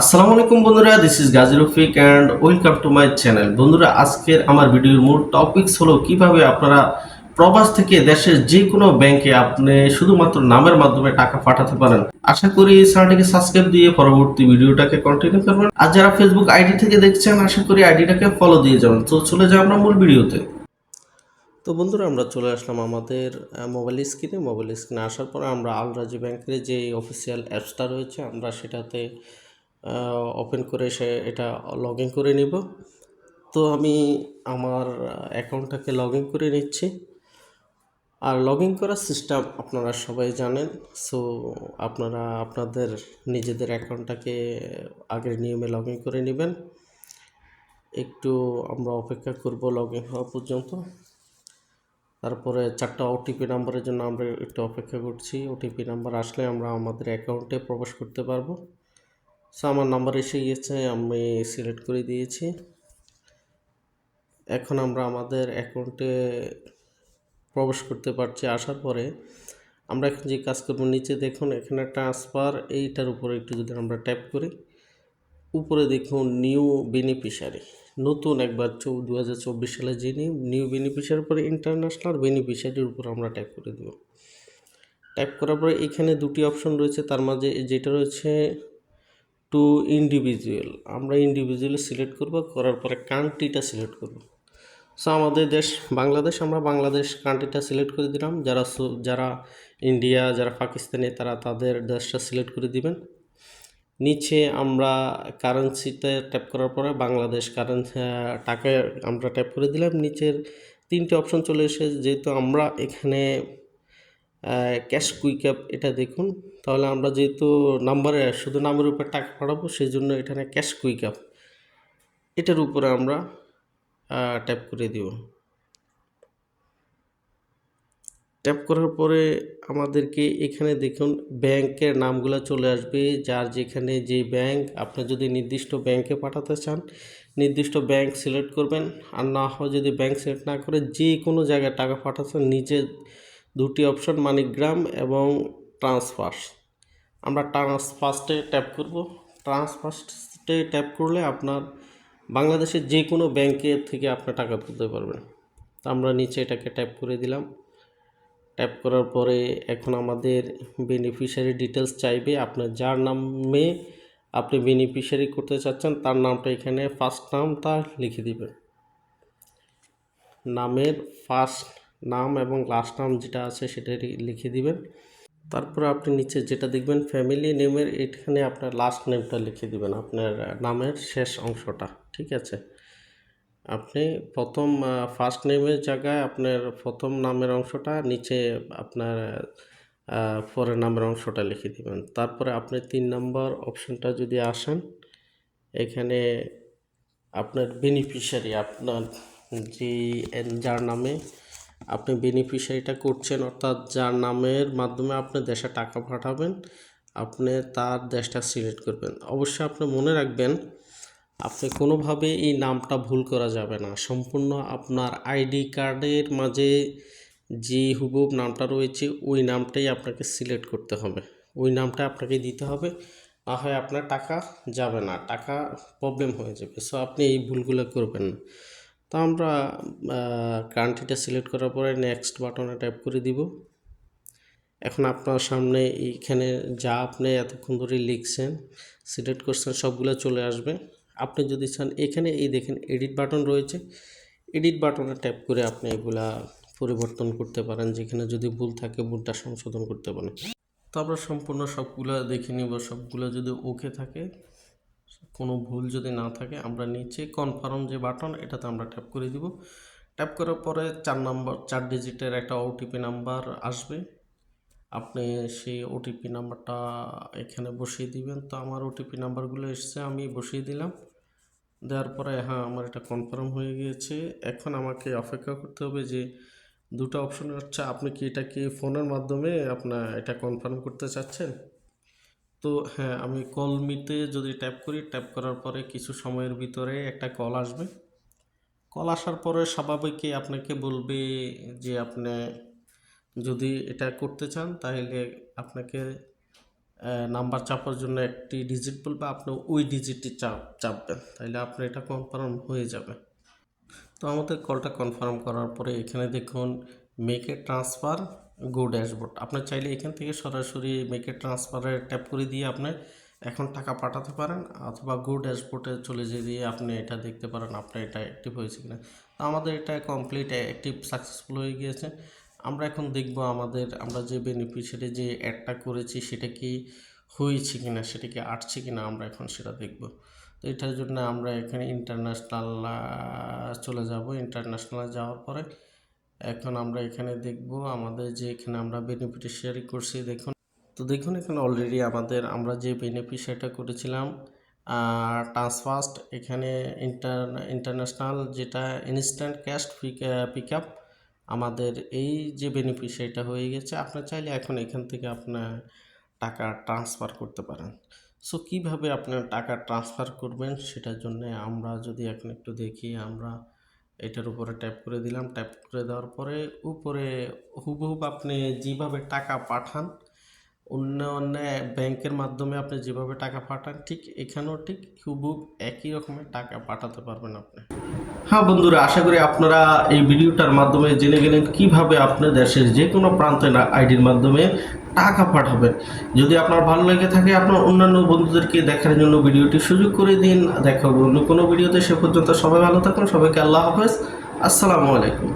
আসসালামু আলাইকুম বন্ধুরা this is Gazi Rafiq and welcome to my channel বন্ধুরা, আজকের আমার ভিডিওর মূল টপিকস হলো কীভাবে আপনারা প্রবাস থেকে দেশের যে কোনো ব্যাংকে আপনি শুধুমাত্র নামের মাধ্যমে টাকা পাঠাতে পারেন। আশা করি চ্যানেলটিকে সাবস্ক্রাইব দিয়ে পরবর্তী ভিডিওটাকে কন্টিনিউ করবেন। আর যারা ফেসবুক আইডি থেকে দেখছেন, আশা করি আইডিটাকে ফলো দিয়ে যাবেন। তো চলে যাই আমরা মূল ভিডিওতে। তো বন্ধুরা, আমরা চলে আসলাম আমাদের মোবাইল স্ক্রিনে মোবাইল স্ক্রিনে আসার পর আমরা আলরাজি ব্যাংকের যে অফিসিয়াল অ্যাপসটা রয়েছে, আমরা সেটাতে ওপেন করে সে এটা লগ ইন করে নিব। তো আমি আমার অ্যাকাউন্টটাকে লগ ইন করে নিচ্ছি। আর লগ ইন করার সিস্টেম আপনারা সবাই জানেন। সো আপনারা আপনাদের নিজেদের অ্যাকাউন্টটাকে আগের নিয়মে লগ ইন করে নেবেন। একটু আমরা অপেক্ষা করব লগ ইন হওয়া পর্যন্ত। তারপরে চারটা ওটিপি নাম্বারের জন্য আমরা একটু অপেক্ষা করছি। ওটিপি নাম্বার আসলে আমরা আমাদের অ্যাকাউন্টে প্রবেশ করতে পারব। সো আমার নাম্বার এসে গিয়েছে, আমি সিলেক্ট করে দিয়েছি। এখন আমরা আমাদের অ্যাকাউন্টে প্রবেশ করতে পারছি আসার পরে। আমরা এখন যে কাজ করব, নিচে দেখুন, এখানে ট্রান্সফার এইটার উপরে একটু যদি আমরা ট্যাপ করি। উপরে দেখুন নিউ বেনিফিশিয়ারি নতুন একবার চৌ দু হাজার চব্বিশ সালে যে নিউ বেনিফিশিয়ারির উপরে ইন্টারন্যাশনাল বেনিফিশিয়ারির উপর আমরা ট্যাপ করে দেব। ট্যাপ করার পরে এখানে দুটি অপশন রয়েছে, তার মাঝে যেটা রয়েছে টু ইন্ডিভিজুয়াল আমরা ইন্ডিভিজুয়াল সিলেক্ট করব, করার পরে কান্ট্রিটা সিলেক্ট করব। সো আমাদের দেশ বাংলাদেশ, আমরা বাংলাদেশ কান্ট্রিটা সিলেক্ট করে দিলাম। যারা যারা ইন্ডিয়া যারা পাকিস্তানি তারা তাদের দেশটা সিলেক্ট করে দিবেন। নিচে আমরা কারেন্সিতে ট্যাপ করার পরে বাংলাদেশ কারেন্সি টাকায় আমরা ট্যাপ করে দিলাম। নিচের তিনটে অপশন চলে এসে যেহেতু আমরা এখানে ক্যাশ কুইক অ্যাপ এটা দেখুন। তাহলে আমরা যেহেতু নাম্বারে শুধু নামের উপর টাকা পাঠাবো সেই জন্য এখানে ক্যাশ কুইক অ্যাপ এটার উপরে আমরা ট্যাপ করে দিব। ট্যাপ করার পরে আমাদেরকে এখানে দেখুন ব্যাংকের নামগুলো চলে আসবে। যার যেখানে যে ব্যাংক আপনি যদি নির্দিষ্ট ব্যাংকে পাঠাতে চান, নির্দিষ্ট ব্যাংক সিলেক্ট করবেন। আর না হয় যদি ব্যাংক সিলেক্ট না করে যে কোনো জায়গায় টাকা পাঠাচ্ছেন, নিচে দুটি অপশন মানিগ্রাম এবং ট্রান্সফার আমরা ট্রান্সফার্স্টে ট্যাপ করব। ট্রান্সফার্স্টে ট্যাপ করলে আপনার বাংলাদেশের যে কোনো ব্যাংকে থেকে আপনি টাকা তুলতে পারবেন। তো আমরা নিচে এটাকে ট্যাপ করে দিলাম। ট্যাপ করার পরে এখন আমাদের বেনিফিশিয়ারি ডিটেলস চাইবে। আপনার যার নামে আপনি বেনিফিশিয়ারি করতে চাচ্ছেন, তার নামটা এখানে ফার্স্ট নামটা লিখে দিবেন। নামের ফার্স্ট নাম এবং লাস্ট নাম যেটা আছে সেটা লিখে দিবেন। তারপরে আপনি নিচে যেটা দেখবেন ফ্যামিলি নেমের এখানে আপনার লাস্ট নেমটা লিখে দিবেন, আপনার নামের শেষ অংশটা, ঠিক আছে? আপনি প্রথম ফার্স্ট নেমের জায়গায় আপনার প্রথম নামের অংশটা, নিচে আপনার পরের নামের অংশটা লিখে দিবেন। তারপরে আপনি তিন নম্বর অপশনটা যদি আসেন, এখানে আপনার বেনিফিশিয়ারি আপনার যে যার নামে আপনি বেনিফিশিয়ারিটা করছেন, অর্থাৎ যার নামের মাধ্যমে আপনি দেশে টাকা পাঠাবেন, আপনি তার দেশটা সিলেক্ট করবেন। অবশ্যই আপনি মনে রাখবেন, আপনি কোনোভাবে এই নামটা ভুল করা যাবে না। সম্পূর্ণ আপনার আইডি কার্ডের মাঝে যে হুবহুব নামটা রয়েছে, ওই নামটাই আপনাকে সিলেক্ট করতে হবে। ওই নামটা আপনাকে দিতে হবে, না হয় আপনার টাকা যাবে না, টাকা প্রবলেম হয়ে যাবে। সো আপনি এই ভুলগুলো করবেন না। তো আমরা কান্ট্রিটা সিলেক্ট করার পরে নেক্সট বাটনে ট্যাপ করে দিব। এখন আপনার সামনে এইখানে যা আপনি এতক্ষণ ধরে লিখছেন সিলেক্ট করছেন, সবগুলো চলে আসবে। আপনি যদি চান, এখানে এই দেখেন এডিট বাটন রয়েছে। এডিট বাটনে ট্যাপ করে আপনি এগুলা পরিবর্তন করতে পারেন, যেখানে যদি ভুল থাকে ভুলটা সংশোধন করতে পারেন। তো আমরা সম্পূর্ণ সবগুলো দেখে নিব। সবগুলো যদি ওকে থাকে কোনো ভুল যদি না থাকে, আমরা নিচে কনফার্ম যে বাটন এটাতে আমরা ট্যাপ করে দিব। ট্যাপ করার পরে চার নম্বর চার ডিজিটের একটা ওটিপি নাম্বার আসবে। আপনি সেই ওটিপি নাম্বারটা এখানে বসিয়ে দিবেন। তো আমার ওটিপি নাম্বারগুলো এসছে, আমি বসিয়ে দিলাম। দেওয়ার পরে হ্যাঁ আমার এটা কনফার্ম হয়ে গিয়েছে। এখন আমাকে অপেক্ষা করতে হবে যে দুটো অপশন হচ্ছে, আপনি কি এটা কি ফোনের মাধ্যমে আপনার এটা কনফার্ম করতে চাচ্ছেন? তো হ্যাঁ আমি কল মিতে যদি ট্যাপ করি ট্যাপ করার পরে কিছু সময়ের ভিতরে একটা কল আসবে। কল আসার পরে স্বাভাবিকই আপনাকে বলবে যে আপনি যদি এটা করতে চান, তাহলে আপনাকে নাম্বার চাপার জন্য একটি ডিজিট বলবে আপনি ওই ডিজিটটি চাপ, চাপবেন। তাহলে আপনার এটা কনফার্ম হয়ে যাবে। তো আমাদের কলটা কনফার্ম করার পরে এখানে দেখুন মেকে ট্রান্সফার গো ড্যাশবোর্ড আপনার চাইলে এখান থেকে সরাসরি মেকে ট্রান্সফারে ট্যাপ করে দিয়ে আপনি এখন টাকা পাঠাতে পারেন অথবা গো ড্যাশবোর্ডে চলে যেয়ে দিয়ে আপনি এটা দেখতে পারেন আপনার এটা অ্যাক্টিভ হয়েছে কিনা। তো আমাদের এটা কমপ্লিট অ্যাক্টিভ সাকসেসফুল হয়ে গিয়েছে। আমরা এখন দেখব আমাদের, আমরা যে বেনিফিশিয়ারি যে অ্যাডটা করেছি, সেটা কি হয়েছে কিনা, সেটা কি আটছে কিনা আমরা এখন সেটা দেখব। তো এটার জন্য আমরা এখানে ইন্টারন্যাশনাল চলে যাব। ইন্টারন্যাশনালে যাওয়ার পরে এখন আমরা এখানে দেখব আমাদের যে এখানে আমরা বেনিফিশিয়ারি করছি, দেখুন। তো দেখুন এখানে অলরেডি আমাদের আমরা যে বেনিফিশিয়ারিটা করেছিলাম ট্রান্সফার্স্ট এখানে ইন্টার ইন্টারন্যাশনাল যেটা ইনস্ট্যান্ট ক্যাশ পিক আপ আমাদের এই যে বেনিফিশিয়ারিটা হয়ে গেছে, আপনার চাইলে এখন এখান থেকে আপনার টাকা ট্রান্সফার করতে পারেন। সো কীভাবে আপনার টাকা ট্রান্সফার করবেন, সেটার জন্য আমরা যদি এখন একটু দেখি, আমরা এটার উপরে ট্যাপ করে দিলাম। ট্যাপ করে দেওয়ার পরে উপরে হুবহুব আপনি যেভাবে টাকা পাঠান, অন্য অন্য ব্যাংকের মাধ্যমে আপনি যেভাবে টাকা পাঠান, ঠিক এখানেও ঠিক হুবহুব একই রকমের টাকা পাঠাতে পারবেন আপনি। হ্যাঁ বন্ধুরা, আশা করি আপনারা এই ভিডিওটার মাধ্যমে জেনে গেলেন কীভাবে আপনার দেশের যে কোনো প্রান্তে আইডির মাধ্যমে টাকা পাঠাবেন। যদি আপনার ভালো লেগে থাকে, আপনার অন্যান্য বন্ধুদেরকে দেখার জন্য ভিডিওটি সুযোগ করে দিন। দেখা হবে অন্য কোনো ভিডিওতে, সে পর্যন্ত সবাই ভালো থাকুন, সবাইকে আল্লাহ হাফেজ। আসসালামু আলাইকুম।